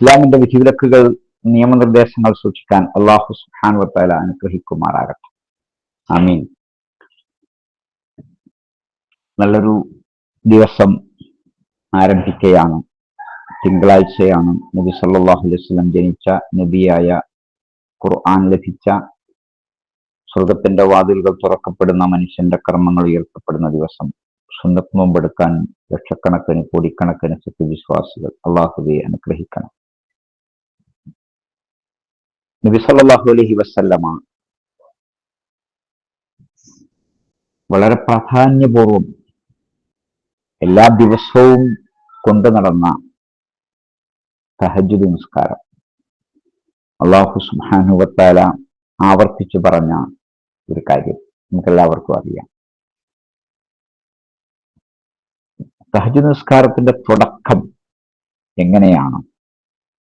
ഇസ്ലാമിന്റെ വിധിവിലക്കുകൾ നിയമനിർദ്ദേശങ്ങൾ സൂക്ഷിക്കാൻ അള്ളാഹു സുഹാൻ വത്താല അനുഗ്രഹിക്കുമാറാകട്ടെ. ആമീൻ. നല്ലൊരു ദിവസം ആരംഭിക്കുകയാണ് തിങ്കളാഴ്ചയാണ് നബി സല്ലാഹു അലൈഹി സ്വലം ജനിച്ച നബിയായ ഖുർആൻ ലഭിച്ച സ്വർഗത്തിന്റെ വാതിലുകൾ തുറക്കപ്പെടുന്ന മനുഷ്യന്റെ കർമ്മങ്ങൾ ഉയർത്തപ്പെടുന്ന ദിവസം. സ്വന്തം നോമ്പെടുക്കാൻ ലക്ഷക്കണക്കിന് കോടിക്കണക്കിന് സത്യവിശ്വാസികൾ അള്ളാഹുവെ അനുഗ്രഹിക്കണം. നബി സല്ലാഹു അലഹി വസ്ല്ലമ വളരെ പ്രാധാന്യപൂർവം എല്ലാ ദിവസവും കൊണ്ടു നടന്ന തഹജുദ് നമസ്കാരം അള്ളാഹു സുബാനുവത്താല ആവർത്തിച്ചു പറഞ്ഞ ഒരു കാര്യം നമുക്കെല്ലാവർക്കും അറിയാം. തഹജ് നിസ്കാരത്തിന്റെ തുടക്കം എങ്ങനെയാണ്?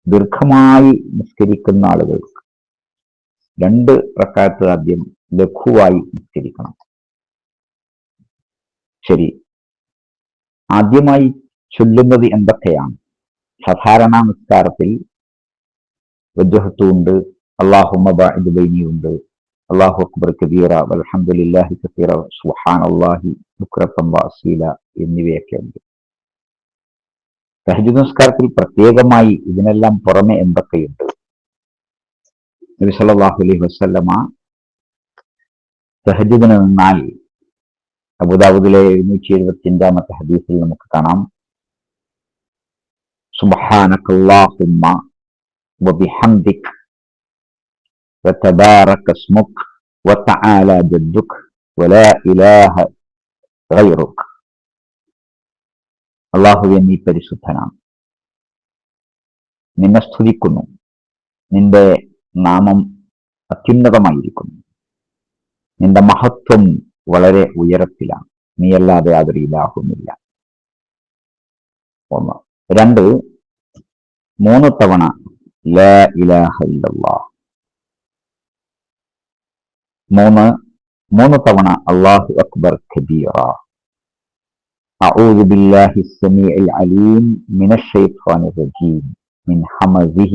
ദീർഘമായി നിസ്കരിക്കുന്ന ആളുകൾക്ക് രണ്ട് പ്രക്കാരത്ത് ആദ്യം ലഘുവായി നിസ്കരിക്കണം ശരി. ആദ്യമായി ചൊല്ലുന്നത് എന്തൊക്കെയാണ്? സാധാരണ നിസ്കാരത്തിൽ വജ്ജഹത്തുണ്ട് ഉണ്ട് അള്ളാഹു അക്ബർ കബീറ അലഹമുല്ലാഹി കസീറ സുഹാൻ അള്ളാഹി വാസീല എന്നിവയൊക്കെ ഉണ്ട്. സഹജ നമസ്കാരത്തിൽ പ്രത്യേകമായി ഇതിനെല്ലാം പുറമെ എന്തൊക്കെയുണ്ട്? നബി സല്ലല്ലാഹു അലൈഹി വസല്ലമ തഹജുദിന് നിന്നാൽ അബുദാബുദിലെ എഴുന്നൂറ്റി എഴുപത്തി അഞ്ചാമത്തെ ഹദീസിൽ നമുക്ക് കാണാം സുബഹാനക്കല്ലാഹുമ്മ വബിഹംദിക് وتبارك اسمك وتعالى جدك ولا إله غيرك അള്ളാഹുവെ നീ പരിശുദ്ധനാണ് നിന്നെ സ്തുതിക്കുന്നു നിന്റെ നാമം അത്യുന്നതമായിരിക്കുന്നു നിന്റെ മഹത്വം വളരെ ഉയരത്തിലാണ് നീയല്ലാതെ യാതൊരു ഇലാഹുമില്ല ഒന്ന് രണ്ട് മൂന്ന് തവണ ലാ ഇലാഹ ഇല്ലല്ലാഹ് മൂന്ന് മൂന്ന് തവണ അള്ളാഹു അക്ബർ ഖബീറ أعوذ بالله السميع العليم من الشيطان الرجيم من حمزه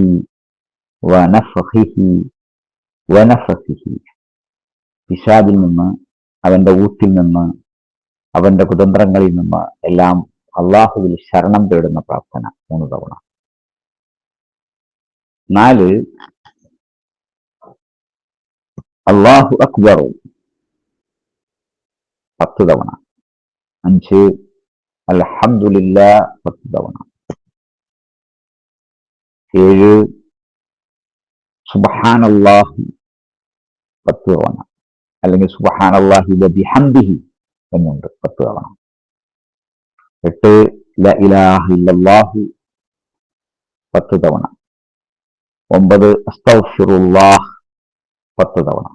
വനഫഹിഹി വനഫഹിഹി. പിശാദിൽ നിന്ന് അവന്റെ ഊത്തിൽ നിന്ന് അവന്റെ കുതന്ത്രങ്ങളിൽ നിന്ന് എല്ലാം അള്ളാഹുവിൽ ശരണം തേടുന്ന പ്രാർത്ഥന മൂന്ന് തവണ. നാല് അള്ളാഹു അക്ബർ പത്ത് തവണ. അഞ്ച് അൽഹദില്ല പത്ത് തവണ. ഏഴ് സുബഹാൻ അള്ളാഹു പത്ത് തവണ അല്ലെങ്കിൽ സുബഹാനല്ലാഹി ബിഹംദിഹി എന്നുണ്ട് പത്ത് തവണ എട്ട് ല ഇലാഹ ഇല്ലല്ലാഹു പത്ത് തവണ ഒമ്പത് അസ്തഗ്ഫിറുല്ലാഹ് പത്ത് തവണ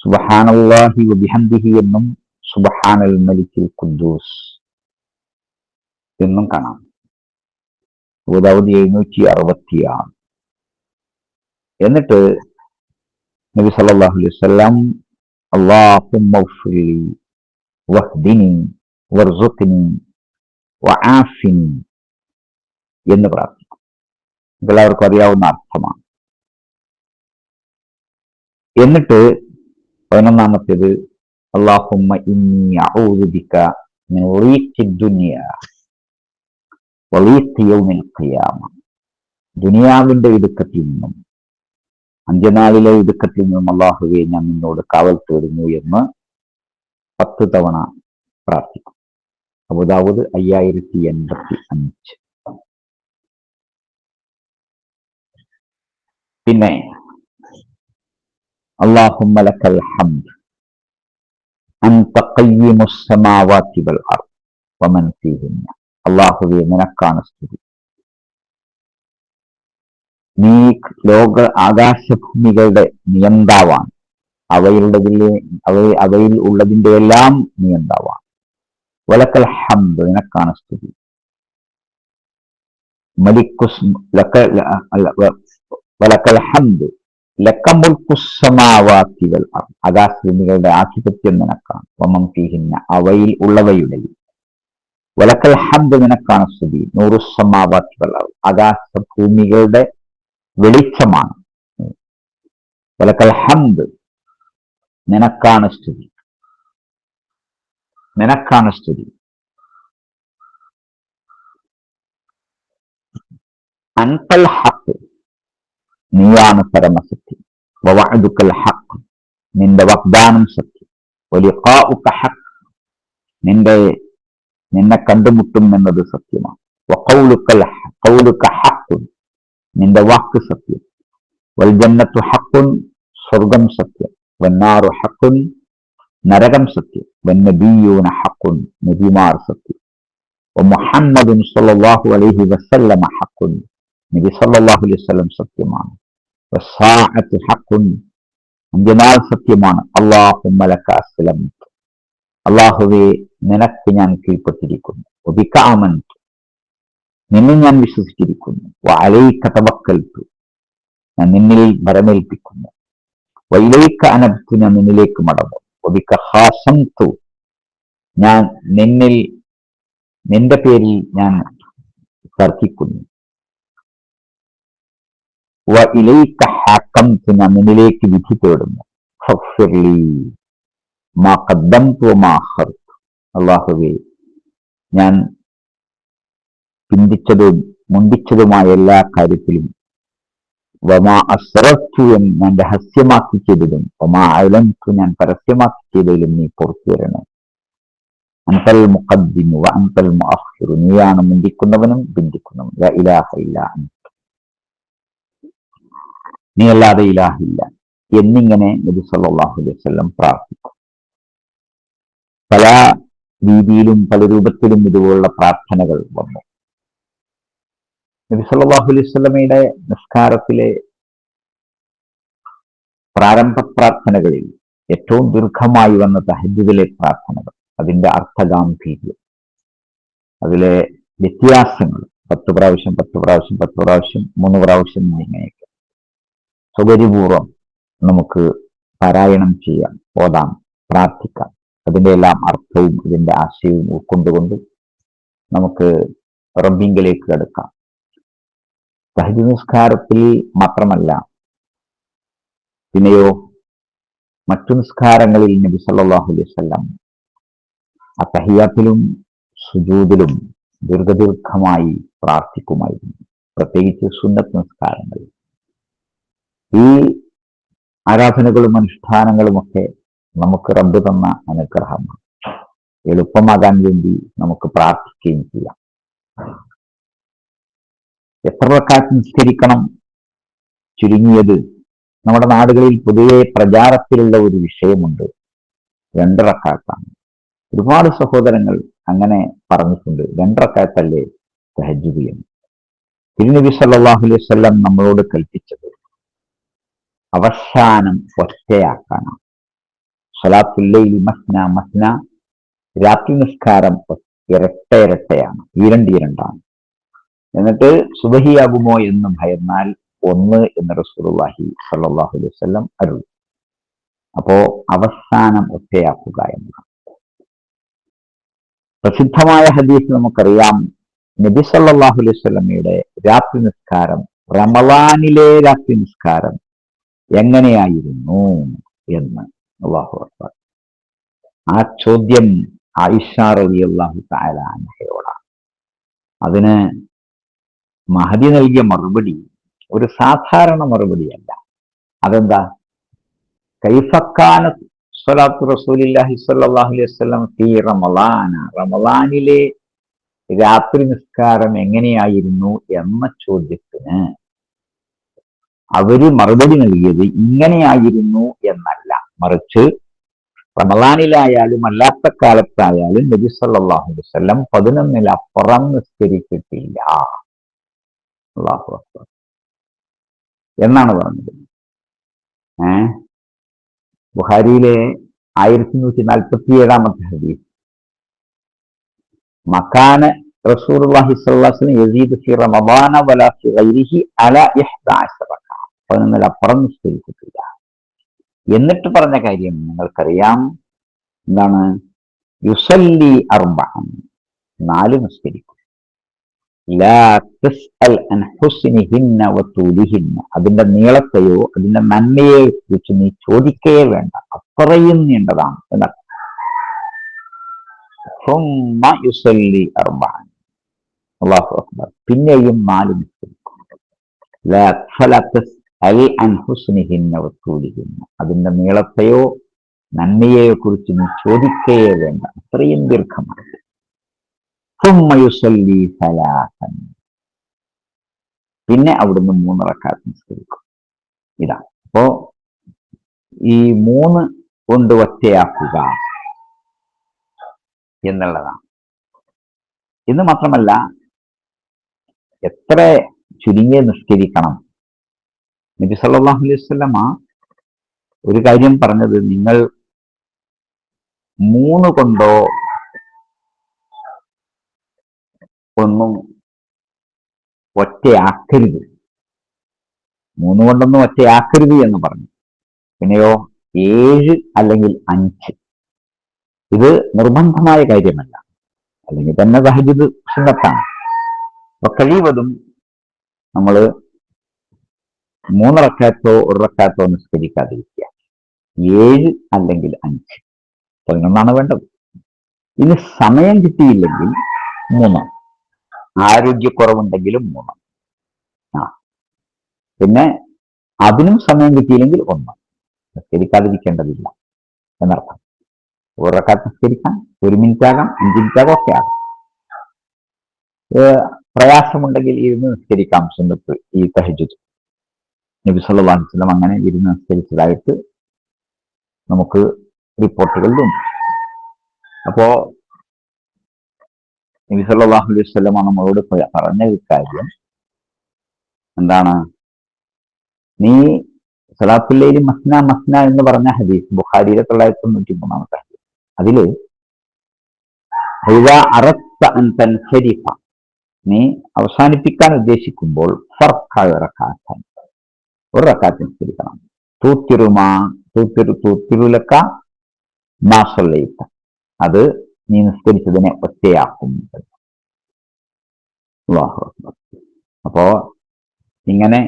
സുബഹാനല്ലാഹി ബിഹംദിഹി എന്നും സുബഹാനൽ മലിക്കിൽ ഖുദ്ദൂസ് എന്നും കാണാം. അബുദാവൂദ് എഴുന്നൂറ്റി അറുപത്തിയാറ്. എന്നിട്ട് നബി സല്ലല്ലാഹു അലൈഹി വസല്ലം അല്ലാഹുമ്മ വഹ്ദിനി വർസുഖ്നി വആഫിനി എന്ന് പ്രാർത്ഥിക്കും. എല്ലാവർക്കും അറിയാവുന്ന അർത്ഥമാണ്. എന്നിട്ട് പതിനൊന്നാമത്തേത് അള്ളാഹുമ്മ ഇന്നി അഊദു ബിക യൗമിൽ ഖിയാമ. ദുനിയാവിന്റെ ഇടുക്കത്തിൽ നിന്നും അഞ്ചനാളിലെ ഇടുക്കത്തിൽ നിന്നും അള്ളാഹുവെ ഞാൻ നിന്നോട് കാവൽ തേടുന്നു എന്ന് പത്ത് തവണ പ്രാർത്ഥിക്കും. അബുദാവൂദ് അയ്യായിരത്തി എൺപത്തി അഞ്ച്. പിന്നെ അള്ളാഹു അള്ളാഹുവെ നിനക്കാണ് സ്ഥിതി നീ ലോക ആകാശഭൂമികളുടെ നിയന്താവാണ് അവയുടെ അവ അവയിൽ ഉള്ളതിന്റെ എല്ലാം നിയന്താവാണ് വലക്കൽ ഹംദ് നിനക്കാണ് സ്തുതി. മലിക്കുസ് വലക്കൽ ഹംദ് ലക്കമുൽക്കുസമാവാക്കികൾ ആകാശഭൂമികളുടെ ആധിപത്യം നിനക്കാണ്. വമം ഫീഹിന്ന അവയിൽ ഉള്ളവയുടെ വലക്കൽ ഹംദ് നിനക്കാണ് സ്തുതി. നൂറുസമാവാക്കികൾ ആകാശ ഭൂമികളുടെ വെളിച്ചമാണ്. വലക്കൽ ഹംദ് നിനക്കാണ് സ്തുതി നിനക്കാണ് സ്തുതി അൻപൽ ഹക്ക് നീയാണ് പരമസത്യം. വവഅദുക്കൽ ഹക്ക് നിന്റെ വാഗ്ദാനം സത്യം. വലിഖാഉക ഹക്ക് നിന്റെ നിന്നെ കണ്ടുമുട്ടും എന്നത് സത്യമാണ്. നിന്റെ വാക്ക് സത്യം. വൽജന്നത്തു ഹക്കുൻ സ്വർഗം സത്യം. വന്നാറു ഹക്കുൻ നരകം സത്യം. വന്നബിയൂന ഹക്കുൻ നബിമാർ സത്യം. മുഹമ്മദ് സല്ലല്ലാഹു അലൈഹി വസല്ലമ ഹക്കുൻ നബി സല്ലല്ലാഹു അലൈഹി വസല്ലം സത്യമാണ്. ഹക്കുൻ അന്ത്യനാൾ സത്യമാണ്. അല്ലാഹുമ്മ ലക അസ്ലം അള്ളാഹുവെ നിനക്ക് ഞാൻ കീഴ്പ്പെട്ടിരിക്കുന്നു. ഒബിക്കാമൻതു നിന്നെ ഞാൻ വിശ്വസിച്ചിരിക്കുന്നു. അലൈക്ക തവക്കൽത്തു ഞാൻ നിന്നിൽ ഭരമേൽപ്പിക്കുന്നു വൈലൈക്ക അനബ്തു ഞാൻ നിന്നിലേക്ക് മടങ്ങും. ഒബിക്ക ഹാസംതു. ഞാൻ നിന്നിൽ നിന്റെ പേരിൽ ഞാൻ തർക്കിക്കുന്നു. ഇലയിക്ക ഹാക്കംതു ഞാൻ നിന്നിലേക്ക് വിധി തേടുന്നു. അള്ളാഹുവെ ഞാൻ ചിന്തിച്ചതും മുണ്ടിച്ചതുമായ എല്ലാ കാര്യത്തിലും വമാ അസ്രത്തു ഞാൻ രഹസ്യമാക്കി ചെയ്തതും വമാ അലംതു ഞാൻ പരസ്യമാക്കി ചെയ്തതിലും നീ പുറത്തു വരണം അൻതൽ മുഖദ്ദിമു അൻതൽ മുഅഖിറു. നീയാണ് മുന്തിക്കുന്നവനും ബിന്ദിക്കുന്നവനും ലാ ഇലാഹ ഇല്ല നീ അല്ലാതെ ഇലാഹില്ല എന്നിങ്ങനെ നബി സല്ലല്ലാഹു അലൈഹി വസല്ലം പ്രാർത്ഥിക്കും. പല രീതിയിലും പല രൂപത്തിലും ഇതുപോലുള്ള പ്രാർത്ഥനകൾ വന്നു. നബി സല്ലല്ലാഹു അലൈഹി വസല്ലമയുടെ നിസ്കാരത്തിലെ പ്രാരംഭ പ്രാർത്ഥനകളിൽ ഏറ്റവും ദീർഘമായി വന്ന തഹജിദിലെ പ്രാർത്ഥനകൾ അതിന്റെ അർത്ഥഗാംഭീര്യം അതിലെ വ്യത്യാസങ്ങൾ പത്ത് പ്രാവശ്യം പത്ത് പ്രാവശ്യം പത്ത് പ്രാവശ്യം മൂന്ന് പ്രാവശ്യം എന്നിങ്ങനെയൊക്കെ സൗകര്യപൂർവം നമുക്ക് പാരായണം ചെയ്യാം ഓതാം പ്രാർത്ഥിക്കാം. അതിന്റെ എല്ലാം അർത്ഥവും ഇതിന്റെ ആശയവും ഉൾക്കൊണ്ടുകൊണ്ട് നമുക്ക് റബ്ബിങ്കിലേക്ക് കടക്കാം. സഹജ നിസ്കാരത്തിൽ മാത്രമല്ല പിന്നെയോ മറ്റു നിസ്കാരങ്ങളിൽ നബി സല്ലാഹു അലൈഹി വസല്ലം അത്തഹിയാത്തിലും സുജൂദിലും ദീർഘദീർഘമായി പ്രാർത്ഥിക്കുമായിരുന്നു. പ്രത്യേകിച്ച് സുന്നത്ത് നിസ്കാരങ്ങൾ. ഈ ആരാധനകളും അനുഷ്ഠാനങ്ങളുമൊക്കെ നമുക്ക് റബ്ബ് തന്ന അനുഗ്രഹമാണ്. എളുപ്പമാകാൻ വേണ്ടി നമുക്ക് പ്രാർത്ഥിക്കുകയും ചെയ്യാം. എത്ര റക്കാത്ത് ചുരുങ്ങിയത് നമ്മുടെ നാടുകളിൽ പൊതുവെ പ്രചാരത്തിലുള്ള ഒരു വിഷയമുണ്ട്. രണ്ടറക്കാത്താണ് ഒരുപാട് സഹോദരങ്ങൾ അങ്ങനെ പറഞ്ഞിട്ടുണ്ട്. രണ്ടറക്കാത്തല്ലേ തഹജുദ് തിരുനബി സല്ലാഹു അലൈഹി വല്ലം നമ്മളോട് കൽപ്പിച്ചത് അവസാനം ഒറ്റയാക്കാനാണ്. സലാത്തുല്ലയിൽ മസ്ന മസ്ന രാത്രി നിസ്കാരം ഇരട്ട ഇരട്ടയാണ്. ഈരണ്ടാണ് എന്നിട്ട് സുബഹിയാകുമോ എന്ന് ഭയന്നാൽ ഒന്ന് എന്ന് റസൂലുള്ളാഹി സല്ലാഹു അലൈഹി വസല്ലം അരുൾ അപ്പോ അവസാനം ഒറ്റയാക്കുക എന്നതാണ്. പ്രസിദ്ധമായ ഹദീസ് നമുക്കറിയാം. നബി സല്ലാഹു അലൈഹി സ്വലമയുടെ രാത്രി നിസ്കാരം റമലാനിലെ രാത്രി നിസ്കാരം എങ്ങനെയായിരുന്നു എന്ന് അള്ളാഹു അക്ബർ. ആ ചോദ്യം ആയിഷ റബി അള്ളാഹു താലാനഹയോടാണ് അതിന് മഹതി നൽകിയ മറുപടി ഒരു സാധാരണ മറുപടിയല്ല. അതെന്താ? കൈഫക്കാന സ്വലാത്തു റസൂലില്ലാഹി സ്വല്ലാഹു അലൈഹി വസല്ലം ഫീ റമളാന റമളാനിലെ രാത്രി നിസ്കാരം എങ്ങനെയായിരുന്നു എന്ന ചോദ്യത്തിന് അവർ മറുപടി നൽകിയത് ഇങ്ങനെയായിരുന്നു എന്നല്ല. മറിച്ച് റമലാനിലായാലും അല്ലാത്ത കാലത്തായാലും നബി സല്ലാഹു വസ്ലം പതിനൊന്നിലപ്പുറം നിസ്കരിച്ചിട്ടില്ല. അള്ളാഹു അക്ബർ. എന്നാണ് പറഞ്ഞത്? ഏ? ബുഹാരിയിലെ ആയിരത്തി നൂറ്റി നാൽപ്പത്തി ഏഴാമത്തെ ഹദീസ് മക്കാന പതിനൊന്നിലപ്പുറം നിശ്ചയിച്ചിട്ടില്ല. എന്നിട്ട് പറഞ്ഞ കാര്യം നിങ്ങൾക്കറിയാം? എന്താണ്? യുസല്ലി അർബഅൻ. നാല് നിസ്കരിക്കും. അതിന്റെ നീളത്തെയോ അതിന്റെ നന്മയെ കുറിച്ച് നീ ചോദിക്കേ വേണ്ട. അത്രയും നീണ്ടതാണ്. എന്നാണ് പിന്നെയും നാല് അതിന്റെ നീളത്തെയോ നന്മയെയോ കുറിച്ച് നീ ചോദിക്കേ വേണ്ട. അത്രയും ദീർഘമായിട്ട് പിന്നെ അവിടുന്ന് മൂന്ന് റക്കാത്ത് നിസ്കരിക്കും. ഇതാ. അപ്പോ ഈ മൂന്ന് കൊണ്ട് ഒറ്റയാക്കുക എന്നുള്ളതാണ്. എന്ന് മാത്രമല്ല എത്ര ചുരുങ്ങിയ നിസ്കരിക്കണം. നബി സല്ലാഹു അലൈഹി വസല്ലമ ഒരു കാര്യം പറഞ്ഞത് നിങ്ങൾ മൂന്ന് കൊണ്ടോ ഒന്നും ഒറ്റയാക്കരുത്. മൂന്ന് കൊണ്ടൊന്നും ഒറ്റയാക്കരുത് എന്ന് പറഞ്ഞു. പിന്നെയോ ഏഴ് അല്ലെങ്കിൽ അഞ്ച്. ഇത് നിർബന്ധമായ കാര്യമല്ല. അല്ലെങ്കിൽ തന്നെ സഹജിത് സുന്നത്താണ്. അപ്പൊ കഴിവതും നമ്മൾ മൂന്നിറക്കാത്തോ ഒരു റക്കാത്തോ നിസ്കരിക്കാതിരിക്കുക. ഏഴ് അല്ലെങ്കിൽ അഞ്ച്. പതിനൊന്നാണ് വേണ്ടത്. ഇനി സമയം കിട്ടിയില്ലെങ്കിൽ മൂന്ന്. ആരോഗ്യക്കുറവുണ്ടെങ്കിലും മൂന്ന്. ആ. പിന്നെ അതിനും സമയം കിട്ടിയില്ലെങ്കിൽ ഒന്ന്. നിസ്കരിക്കാതിരിക്കേണ്ടതില്ല എന്നർത്ഥം. ഒരു റക്കാത്ത് നിസ്കരിക്കാം ഒരു മിനിറ്റ് ആകാം അഞ്ച് മിനിറ്റ് ആകാം ഒക്കെ ആകാം. പ്രയാസമുണ്ടെങ്കിൽ ഇരുന്ന് നിസ്കരിക്കാം സുന്നത്ത് ഈ തഹജുദ് നബി സല്ലല്ലാഹു അലൈഹി വസല്ലം അങ്ങനെ ഇരുന്ന് നിസ്കരിച്ചതായിട്ട് നമുക്ക് റിപ്പോർട്ടുകളിലുണ്ട് അപ്പോ നബി സല്ലല്ലാഹു അലൈഹി വസല്ലം നമ്മളോട് പറഞ്ഞ ഒരു കാര്യം എന്താണ്? നീ സലാത്തുല്ലയിൽ മസ്ന മസ്ന എന്ന് പറഞ്ഞ ഹദീസ് ബുഖാരിയിലെ തൊള്ളായിരത്തി തൊണ്ണൂറ്റി മൂന്നാമത്തെ ഹദീസ് അതിൽ നീ അവസാനിപ്പിക്കാൻ ഉദ്ദേശിക്കുമ്പോൾ ഒരു അത് നീ നിസ്കരിച്ചതിനെ ഒറ്റയാക്കും അപ്പോ ഇങ്ങനെ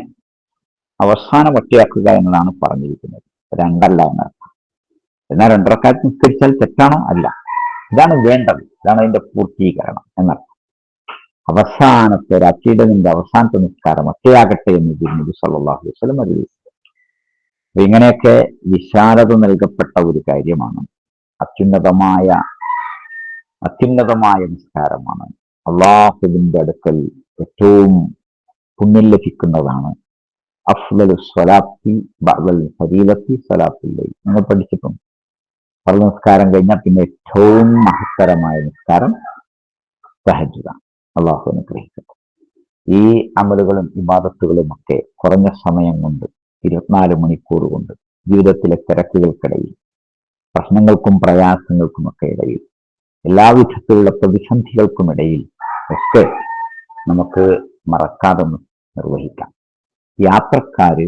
അവസാനം ഒറ്റയാക്കുക എന്നതാണ് പറഞ്ഞിരിക്കുന്നത്. രണ്ടല്ല എന്നർത്ഥം. എന്നാൽ രണ്ടരക്കാലത്ത് നിസ്കരിച്ചാൽ തെറ്റാണോ? അല്ല. ഇതാണ് വേണ്ടത്. ഇതാണ് അതിന്റെ പൂർത്തീകരണം എന്നർത്ഥം. അവസാനത്തെ നിന്റെ അവസാനത്തെ നിസ്കാരം ഒറ്റയാകട്ടെ എന്ന് തിരുമതി സല്ലാഹു വസ്ലം അപ്പൊ ഇങ്ങനെയൊക്കെ വിശാലത നൽകപ്പെട്ട ഒരു കാര്യമാണ് അത്യുന്നതമായ അത്യുന്നതമായ നിസ്കാരമാണ്. അള്ളാഹുവിന്റെ അടുക്കൽ ഏറ്റവും പുണ്യം ലഭിക്കുന്നതാണ്. നിങ്ങൾ പഠിച്ചിട്ടുണ്ട് പല നിസ്കാരം കഴിഞ്ഞാൽ പിന്നെ ഏറ്റവും മഹത്തരമായ നിസ്കാരം സഹജിതാണ് അള്ളാഹു അനുഗ്രഹിക്കട്ടെ. ഈ അമലുകളും ഇബാദത്തുകളും ഒക്കെ കുറഞ്ഞ സമയം കൊണ്ട് ഇരുപത്തിനാല് മണിക്കൂർ കൊണ്ട് ജീവിതത്തിലെ തിരക്കുകൾക്കിടയിൽ പ്രശ്നങ്ങൾക്കും പ്രയാസങ്ങൾക്കുമൊക്കെ ഇടയിൽ എല്ലാവിധത്തിലുള്ള പ്രതിസന്ധികൾക്കുമിടയിൽ ഒക്കെ നമുക്ക് മറക്കാതെ നിർവഹിക്കാം. യാത്രക്കാര്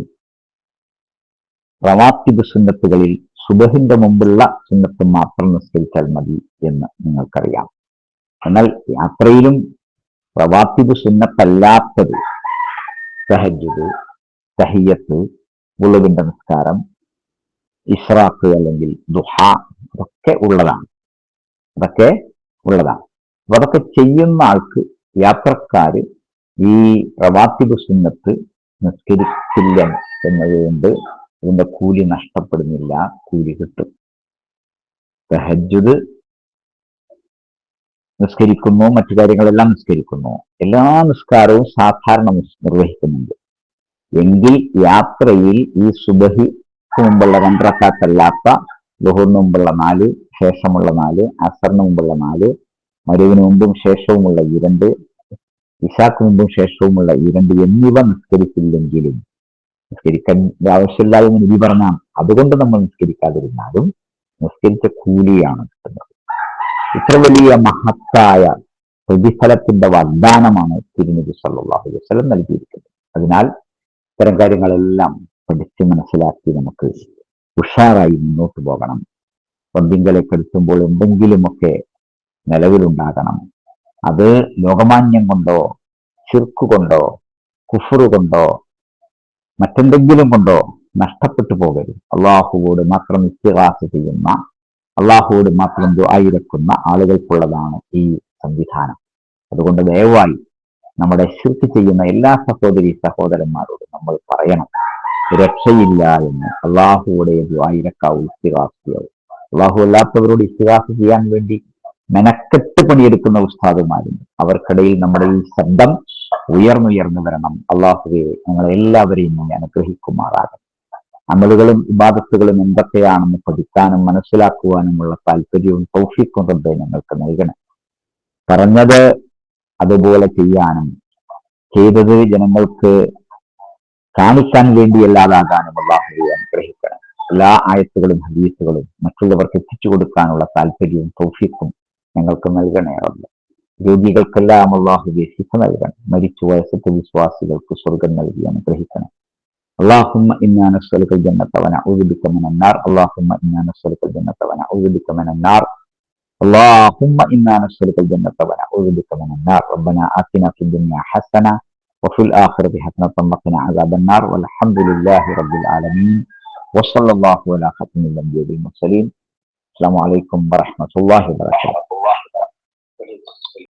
പ്രവാത്തിബ് സുന്നത്തുകളിൽ സുബഹിന്റെ മുമ്പുള്ള സുന്നത്ത് മാത്രം നിസ്കരിച്ചാൽ മതി എന്ന് നിങ്ങൾക്കറിയാം. എന്നാൽ യാത്രയിലും പ്രവാത്തിബ് സുന്നത്തല്ലാത്തത് സഹജത് സഹിയത്ത് ഉള്ളതിന്റെ നിസ്കാരം ഇസ്രാഖ് അല്ലെങ്കിൽ ദുഹ ഒക്കെ ഉള്ളതാണ്. അതൊക്കെ ഉള്ളതാണ്. അപ്പൊ അതൊക്കെ ചെയ്യുന്ന ആൾക്ക് യാത്രക്കാര് ഈ റവാത്തിബ് സുന്നത്ത് നിസ്കരിച്ചില്ല എന്നതുകൊണ്ട് അതിന്റെ കൂലി നഷ്ടപ്പെടുന്നില്ല കൂലി കിട്ടും. തഹജുദ് നിസ്കരിക്കുന്നു മറ്റു കാര്യങ്ങളെല്ലാം നിസ്കരിക്കുന്നു. എല്ലാ നിസ്കാരവും സാധാരണ നിർവഹിക്കുന്നുണ്ട്. എങ്കിൽ യാത്രയിൽ ഈ സുബഹി മുമ്പുള്ള രണ്ടറക്കാത്തല്ലാത്ത ബഹുറിന് മുമ്പുള്ള നാല് ശേഷമുള്ള നാല് അസറിന് മുമ്പുള്ള നാല് മരുവിന് മുമ്പും ശേഷവുമുള്ള ഈ രണ്ട് ഇഷാക്ക് മുമ്പും ശേഷവുമുള്ള ഈ രണ്ട് എന്നിവ നിസ്കരിച്ചില്ലെങ്കിലും നിസ്കരിക്കാൻ ആവശ്യമില്ല എന്ന് നബി പറഞ്ഞാൽ അതുകൊണ്ട് നമ്മൾ നിസ്കരിക്കാതിരുന്നാലും നിസ്കരിച്ച കൂലിയാണ് കിട്ടുന്നത്. ഇത്ര വലിയ മഹത്തായ പ്രതിഫലത്തിന്റെ വാഗ്ദാനമാണ് തിരുനബി സല്ലാഹു വസ്ലം നൽകിയിരിക്കുന്നത്. അതിനാൽ ഇത്തരം കാര്യങ്ങളെല്ലാം പഠിച്ച് മനസ്സിലാക്കി നമുക്ക് ഉഷാറായി മുന്നോട്ട് പോകണം. പന്തിങ്കലേക്ക് എത്തുമ്പോൾ എന്തെങ്കിലുമൊക്കെ നിലവിലുണ്ടാകണം. അത് ലോകമാന്യം കൊണ്ടോ ചിർക്കു കൊണ്ടോ കുഫറു കൊണ്ടോ മറ്റെന്തെങ്കിലും കൊണ്ടോ നഷ്ടപ്പെട്ടു പോകരുത്. അള്ളാഹുവോട് മാത്രം ഇസ്തിഹാസ ചെയ്യുന്ന അള്ളാഹുവോട് മാത്രം ദുആയിരക്കുന്ന ആളുകൾക്കുള്ളതാണ് ഈ സംവിധാനം. അതുകൊണ്ട് ദയവായി നമ്മുടെ ശുദ്ധി ചെയ്യുന്ന എല്ലാ സഹോദരി സഹോദരന്മാരോടും നമ്മൾ പറയണം. രക്ഷയില്ല എന്ന് അള്ളാഹുവോടെ ദുആയിരക്കാവൂ ഇസ്തിഹാസിയാവും അള്ളാഹു അല്ലാത്തവരോട് ഇസ്തിഹാസ ചെയ്യാൻ വേണ്ടി മെനക്കെട്ട് പണിയെടുക്കുന്ന ഉസ്താദുമാരുണ്ട്. അവർക്കിടയിൽ നമ്മുടെ ഈ ശബ്ദം ഉയർന്നുയർന്നു വരണം. അള്ളാഹുവെ ഞങ്ങളെ എല്ലാവരെയും നീ അനുഗ്രഹിക്കുമാറാകും അമലുകളും ഇബാദത്തുകളും എന്തൊക്കെയാണെന്ന് പഠിക്കാനും മനസ്സിലാക്കുവാനുമുള്ള താല്പര്യവും തൗഫീഖും റബ്ബെ ഞങ്ങൾക്ക് നൽകണം. പറഞ്ഞത് അതുപോലെ ചെയ്യാനും ചെയ്തത് ജനങ്ങൾക്ക് കാണിക്കാൻ വേണ്ടിയല്ലാതാകാനും അള്ളാഹുവെ അനുഗ്രഹിക്കണം. എല്ലാ ആയത്തുകളും ഹദീസുകളും മറ്റുള്ളവർക്ക് എത്തിച്ചു കൊടുക്കാനുള്ള താല്പര്യവും തൗഫീഖും ഞങ്ങൾക്ക് നൽകണേ റബ്ബ് രോഗികൾക്കെല്ലാം അള്ളാഹുവെ ശിക്ഷ നൽകണം മരിച്ചുപോയ സത്യവിശ്വാസികൾക്ക് സ്വർഗം നൽകി അനുഗ്രഹിക്കണം اللهم إنا نسألك الجنة ونعوذ بك من النار اللهم إنا نسألك الجنة ونعوذ بك من النار اللهم إنا نسألك الجنة ونعوذ بك من النار ربنا آتنا في الدنيا حسنة وفي الآخرة حسنة وقنا عذاب النار والحمد لله رب العالمين وصلى الله على خاتم الأنبياء والمرسلين. السلام عليكم ورحمة الله وبركاته.